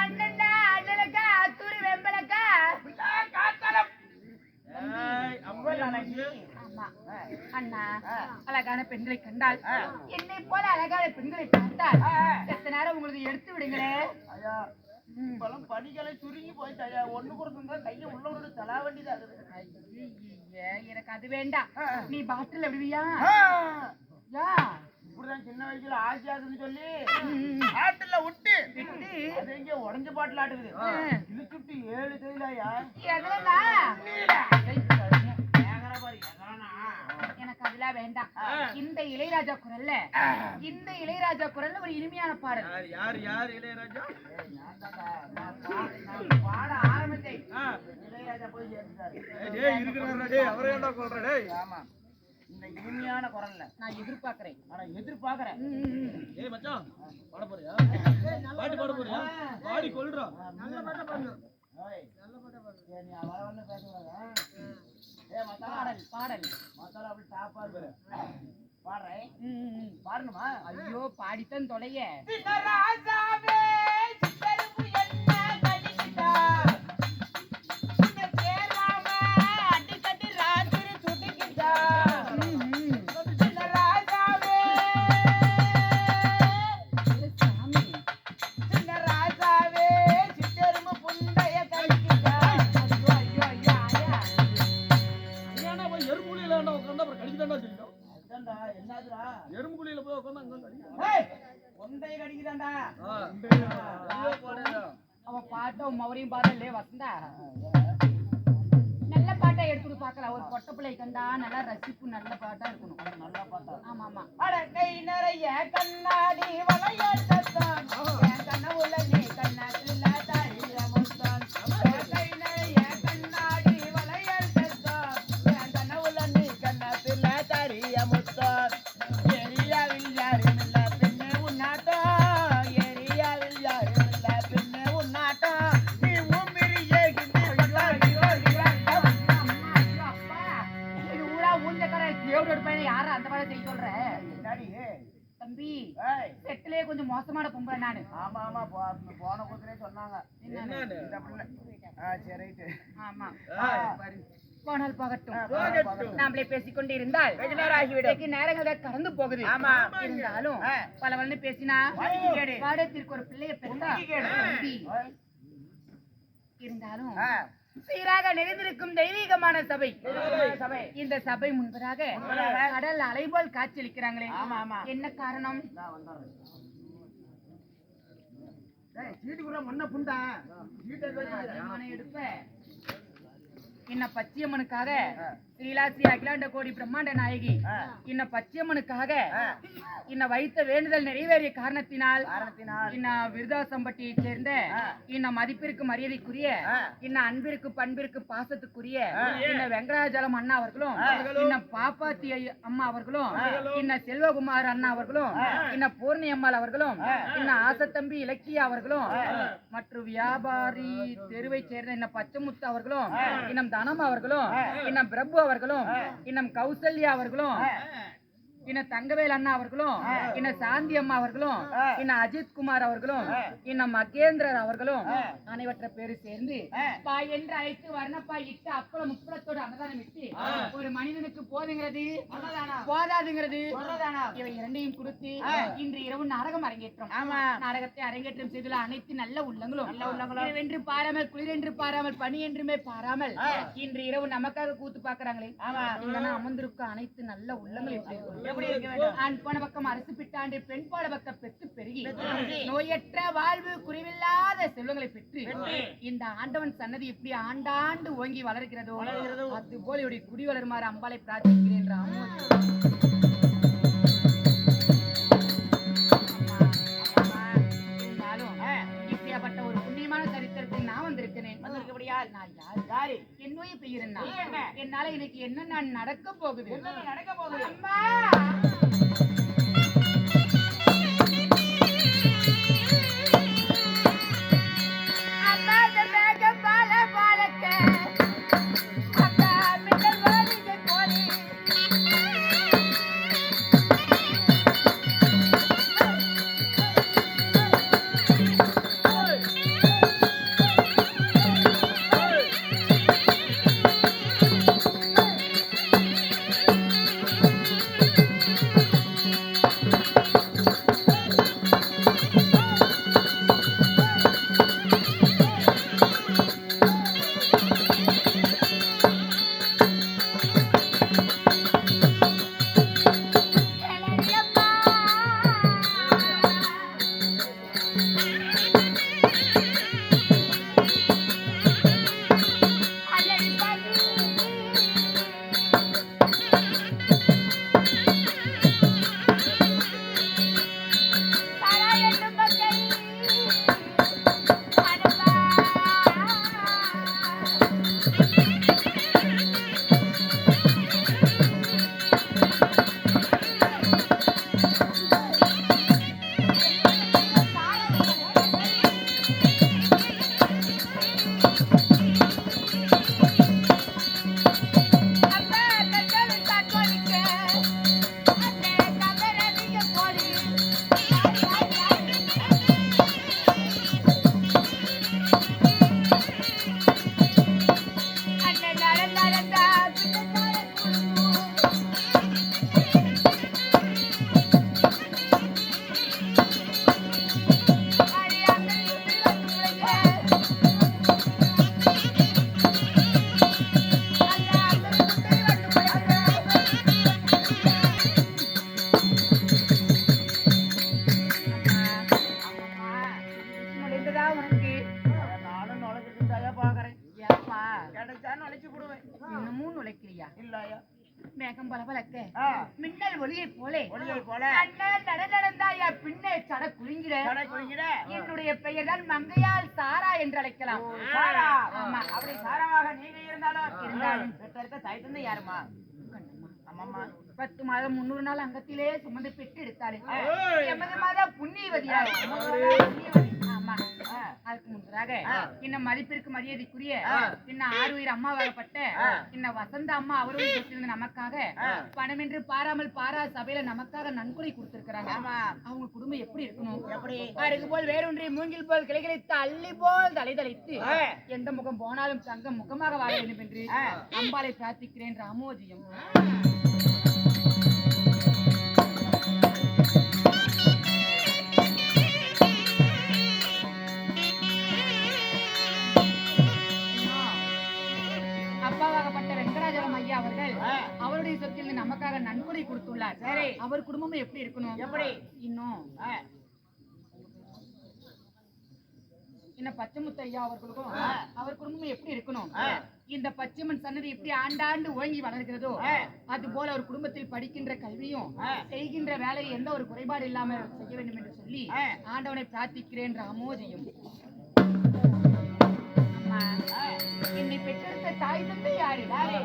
அண்ணன்டா அண்ணனுக்கா அத்தூரி வெம்பலக்கா அண்ணா அழகான பெண்களை கண்டால் என்னை போல அழகான பெண்களை பார்த்தால் செத்த நேரம் உங்களுக்கு எடுத்து விடுங்களே இப்பெல்லாம் படிகளை சுருங்கி போயிட்டு ஐயா. ஒண்ணு கொடுக்குங்க, கையை உள்ள விட்டு தலா வேண்டியதா இருக்குது. எனக்கு அது வேண்டாம். நீ பாட்டில் விடுவியா? யா. இப்படிதான் சின்ன வயசுல ஆசியாதுன்னு சொல்லி ஆட்டுல விட்டு அது எங்க உடஞ்ச பாட்டில் ஆட்டுக்குது. இழுத்துட்டு ஏழு பாரு எங்கனா எனக்கு அதெல்லாம் வேண்டாம். இந்த இளையராஜா குரல்ல இந்த இளையராஜா குரல்ல ஒரு இனிமையான பாடல். யார் யார் யார் இளையராஜா? பாட ஆரம்பித்தேன் ஆ, இளையராஜா போய் அவரை? ஆமா. இந்த இனிமையான குரல்ல. நான் எதிர்பார்க்கிறேன். ஆனா எதிர்பார்க்கறேன். ஏய், மச்சான், பாட போறியா? பாட்டு பாட போறியா? பாடி. கொல்றா. ஓய், ஏய், நீ பாடல். பாடல். பாடணுமா? ஐயோ பாடித்தான் தொலைய. கடிக்குதாண்டா பாடுடா. அவன் பாட்டும் மௌரியும் பாடலே வசந்தா. நல்ல பாட்டா எடுத்துட்டு பார்க்கலாம் ஒரு பொட்ட பிள்ளை கண்டா நல்லா ரசிப்பு நல்ல பாட்டா இருக்கணும். நல்லா பார்த்தா ஆமா ஆமா. அட கை நிறைய கண்ணாடி வளையத்தான் என் கனவுல நீ கண்ணாடில நானு ஆமா ஆமா போன கூத்துலயே சொன்னாங்க. சரி ஆமா. போனால் போகட்டும். நாமளே பேசிக்கொண்டு இருந்தால் நேரங்கள் கடந்து போகுது. ஆமா. இருந்தாலும். பல வளர்ந்து பேசினா ஒரு பிள்ளைய பெற்றா. இருந்தாலும். சீராக நிறைந்திருக்கும் தெய்வீகமான சபை. சபை. இந்த சபை முன்பதாக கடல் அலைபோல் காட்சியளிக்கிறாங்களே. என்ன காரணம்? சீட்டுக்குள்ள மண்ணை புண்டா. சீட்டை எடுப்பேன் இன்ன பச்சையம்மனுக்காக. ஸ்ரீலாஸ்ரீ அகிலாண்ட கோடி பிரம்மாண்ட நாயகி. இன்ன பச்சையம்மனுக்காக. இன்ன வைத்த வேண்டுதல் நிறைவேறிய காரணத்தினால் இன்ன விருதாசம்பட்டியைச் சேர்ந்த. இன்ன மதிப்பிற்கு மரியாதைக்குரிய. இன்ன அன்பிற்கு பண்பிற்கு பாசத்துக்குரிய. இன்ன வெங்கடாஜலம் அண்ணா அவர்களும். இன்ன பாப்பாத்தி அம்மா அவர்களும் இன்ன செல்வகுமார் அண்ணா அவர்களும் இன்ன பூர்ணி அம்மாள் அவர்களும் இன்ன ஆசத்தம்பி இலக்கியா அவர்களும் மற்றும் வியாபாரி தெருவைச் சேர்ந்த இன்ன பச்சைமுத்து அவர்களும் இன்னம் தனம் அவர்களும் இன்னம் பிரபு அவர்களும் இன்னம் கௌசல்யா அவர்களும் இன்ன தங்கவேல் அண்ணா அவர்களும் இன்ன சாந்தி அம்மா அவர்களும் இன்ன அஜித் குமார் அவர்களும் இன்ன மகேந்திரர் அவர்களும் அனைவற்ற பேரு சேர்ந்து பா என்று அழைத்து வர்ணப்பா இட்டு அப்பள முப்பளத்தோடு அன்னதானம் இட்டு ஒரு மனிதனுக்கு போதுங்கிறது போதாதுங்கிறது இவை இரண்டையும் கொடுத்து இன்று இரவு நாடகம் அரங்கேற்றம். ஆமா. நாடகத்தை அரங்கேற்றம் செய்துள்ள அனைத்து நல்ல உள்ளங்களும் நல்ல உள்ளங்களும். வென்று பாராமல் குளிர் என்று பாராமல் பனி என்றுமே பாராமல் இன்று இரவு நமக்காக கூத்து பாக்குறாங்களே இங்கன அமர்ந்திருக்கும் அனைத்து நல்ல உள்ளங்கள் எப்படி இருக்கும் எப்படி இருக்க வேண்டும்? ஆண் போன பக்கம் அரசு பிட்டாண்டு பெண் போன பக்கம் பெற்று பெருகி. நோயற்ற வாழ்வு குறைவில்லாத செல்வங்களை பெற்று இந்த ஆண்டவன் சன்னதி எப்படி ஆண்டாண்டு ஓங்கி வளர்கிறதோ அது போல இப்படி குடி வளருமாறு அம்பாளை பிரார்த்திக்கிறேன் ராமோ வந்திருக்கபடியால் நான் யார்? யாரு? என்னுடைய பெயர் என்ன? என்னால இன்னைக்கு என்ன நான் நடக்க போகுது நடக்க போகுது? அம்மா! போலே. நட நடந்தாயா பின்னே சட குலுங்கிட கடை குளிக்கிட என்னுடைய பெயர் தான் மங்கையால் சாரா என்று அழைக்கலாம். சாரா ஆமா அப்படி சாராவாக நீங்க இருந்தாலும் இருந்தாலும். பெற்றெடுத்த தாய் தந்தை யாருமா? பத்து மாதம் முன்னூறு நாள் அங்கத்திலே சுமந்து பெற்று எடுத்தாரு ஏய். எமது மாதம் புண்ணியவதியார் ஆமா அதுக்கு முன்னதாக இன்னும் மதிப்பிற்கு மரியாதைக்குரிய இன்னும் ஆறு உயிர் அம்மாவாகப்பட்ட இன்னும் வசந்த அம்மா அவரும் நமக்காக பணம் என்று பாராமல் பாரா சபையில நமக்காக நன்கொடை கொடுத்திருக்கிறாங்க. அவங்க குடும்பம் எப்படி இருக்கணும் எப்படி? அருகு போல் வேறொன்றி மூங்கில் போல் கிளைகளை தள்ளி போல் தலை தலைத்து. எந்த முகம் போனாலும் தங்கம் முகமாக வாழ வேண்டும் என்று அம்பாளை பிரார்த்திக்கிறேன் ராமோஜியம். பச்சைமுத்து ஐயா அவர்களுக்கும். அவர் குடும்பமும் எப்படி இருக்கணும். இந்த பச்சைமன் சன்னதி எப்படி ஆண்டாண்டு ஓங்கி வளர்கிறதோ. அது போல ஒரு குடும்பத்தில் படிக்கின்ற கல்வியும். செய்கின்ற வேலையில் எந்த ஒரு குறைபாடு இல்லாமல் செய்ய வேண்டும் என்று சொல்லி. ஆண்டவனை பிரார்த்திக்கிறேன் ராமோஜியும். என்னை பெற்றெடுத்த தாய் தந்தை யாரு யாரு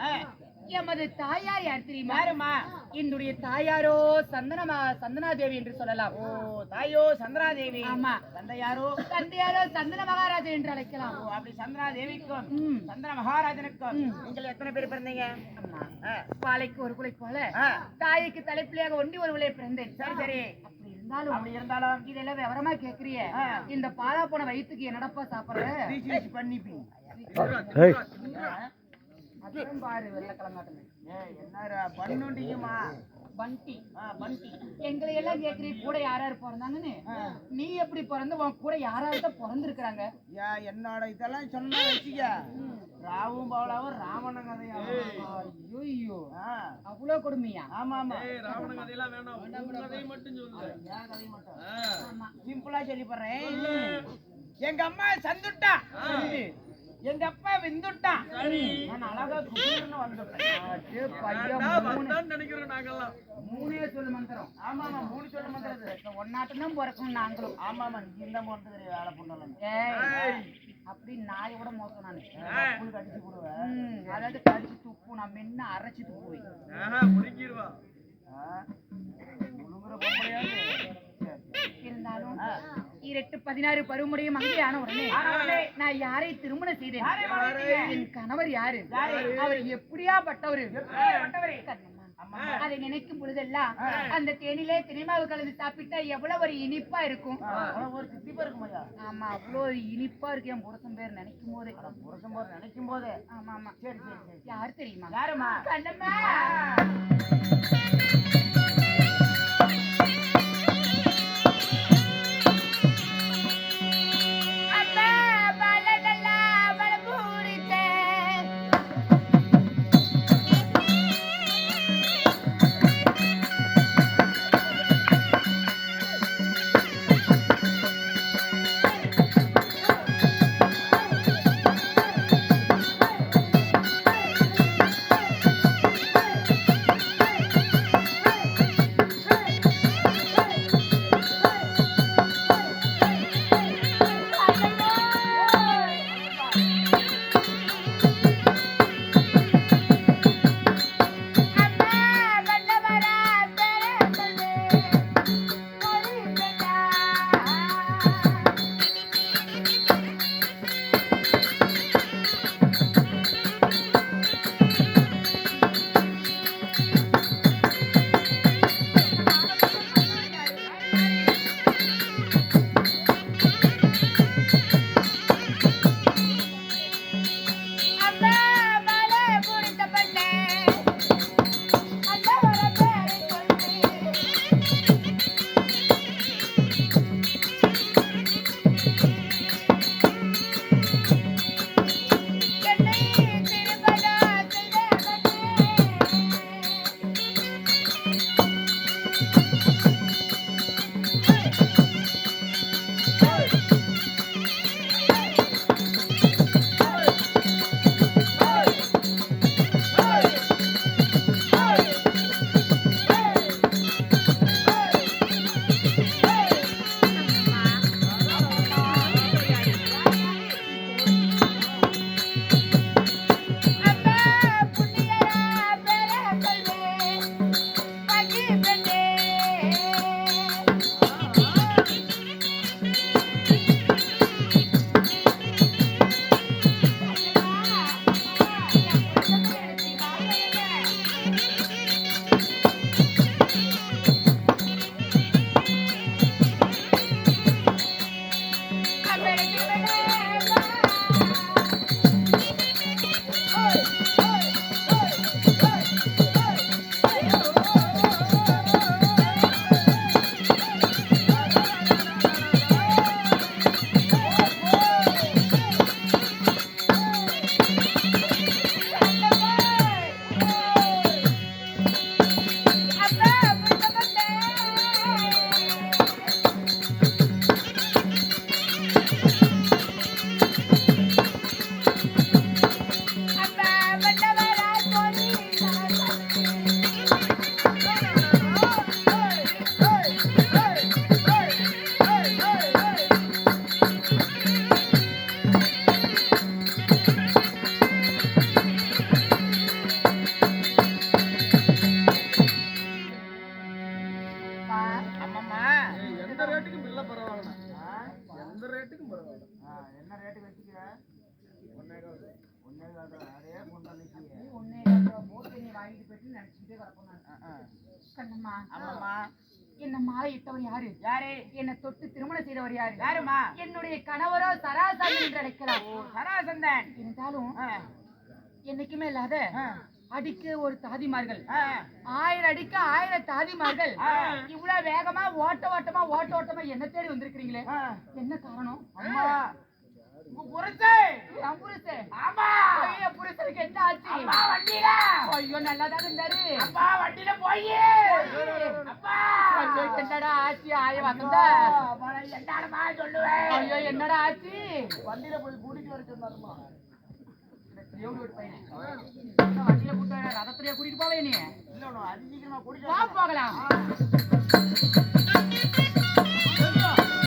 ஆ, எமது தாயார் யார் தெரியுமா? என்னுடைய தாயாரோ சந்தனமா சந்தனா தேவி என்று சொல்லலாம். ஓ தாயோ சந்திராதேவி ஆமா. தந்தை யாரோ தந்தையாரோ சந்தன மகாராஜா என்று அழைக்கலாம். ஓ அப்படி சந்திரா தேவிக்கும் ம். சந்திர மகாராஜனுக்கும். நீங்கள் எத்தனை பேர் பிறந்தீங்க? பாலைக்கு ஒரு குலை போல தாய்க்கு தலைப்பிள்ளையாக ஒண்டி ஒரு விலை பிறந்தேன். சரி சரி. அப்படி இருந்தாலும் அப்படி இருந்தாலும்? இதெல்லாம் விவரமா கேக்குறிய. இந்த பாலா போன வயிற்றுக்கு என்னடப்பா சாப்பிடுற? பண்ணிப்பீங்க. அதுவும் பாரு வெள்ளை கிளங்காட்டுங்க ஏய் என்னடா பண்ணுண்டிக்குமா பண்டி. பண்டி. எங்களை எல்லாம் கேக்குறீ கூட யார் யார் பிறந்தாங்கன்னு? நீ எப்படி பிறந்த உன் கூட யாராவது தான் பிறந்திருக்கிறாங்க? யா என்னோட இதெல்லாம் சொன்னா வச்சுக்க. ராவும் பவலாவும் ராவண கதையா? ஐயோ ஆ, அவ்வளவு கொடுமையா? ஆமா ஆமா. ஏய் ராவண கதையெல்லாம் வேணாம். உன் கதையை மட்டும் சொல்லு. என் கதை மட்டும். ஆ. ஆமா. சிம்பிளா சொல்லி. எங்க அம்மா சந்துட்டா. எங்க அப்பா விந்துட்டான் நான் அழகா குபீர்னு வந்துட்டேன். நினைக்கிறோம் நாங்கெல்லாம். மூணே சொல்லு மந்திரம். ஆமா ஆமா மூணு சொல்ல மாட்டேது ஒன்னாட்டம் தான் பிறக்கணும் நாங்களும். ஆமா ஆமா நீ இந்த தெரியும் வேலை பண்ணலாம் ஏய் அப்படி நாயோட மோசம் நானு. கடிச்சு போடுவேன் அதாவது கடிச்சு துப்பு நான் மென்னு அரைச்சு துப்புவேன். ஆஹா முறுக்கிடுவா முழுங்குற பொம்பளையாது சரி. இருந்தாலும் இரட்டு பதினாறு பருவமுடைய மங்கையான உடனே நான் யாரை திருமணம் செய்தேன்? என் கணவர் யாரு? அவர் எப்படியா பட்டவரு. அதை நினைக்கும் பொழுதெல்லாம் அந்த தேனிலே தினைமாவு கலந்து சாப்பிட்டா எவ்வளவு ஒரு இனிப்பா இருக்கும்? ஆமா அவ்வளோ இனிப்பா இருக்கு என் புருஷன் பேர் நினைக்கும் போது. புருஷன் போது நினைக்கும் போது. ஆமா ஆமா. சரி சரி சரி யார் தெரியுமா? யாருமா கண்ணம்மா. எட்டுக்கும் பரவாயில்ல. என்ன ரேட்டு வச்சுக்கிற ஒன்னே கால் அதே பொண்ணு நீ ஒண்ணே கால் போட்டு நீ வாங்கிட்டு போயிட்டு நினைச்சுக்கிட்டே கிடப்போம். கண்ணம்மா. ஆமாம்மா. என்ன மாலை இட்டவர் யாரு? யாரு? என்னை தொட்டு திருமணம் செய்தவர் யாரு? யாருமா என்னுடைய கணவரோ சராசரி என்று அழைக்கலாம். சராசந்தன். இருந்தாலும் என்னைக்குமே இல்லாத அடிக்க ஒரு தாதிமார்கள் ஆயிரம் அடிக்க ஆயிரம் தாதிமார்கள். இவ்வளவு வேகமா ஓட்ட ஓட்டமா ஓட்ட ஓட்டமா என்ன தேடி வந்திருக்கிறீங்களே. என்ன காரணம்? புருஷனுக்கு என்ன ஆச்சு? அப்பா வண்டியில. ஐயோ நல்லா தான் இருந்தாரு. அப்பா வண்டியில போய். என்னடா ஆச்சு? ஆய வந்தா. என்னடா சொல்லுவேன்? ஐயோ என்னடா ஆச்சு? வண்டியில போய் கூட்டிட்டு வர சொன்னாருமா எவ்வளவு ஒரு பையன். என்ன வண்டியில கூட்டு வர ரதத்திலேயே கூட்டிட்டு போவே நீ? இல்ல அது சீக்கிரமா கூட்டிட்டு போகலாம்.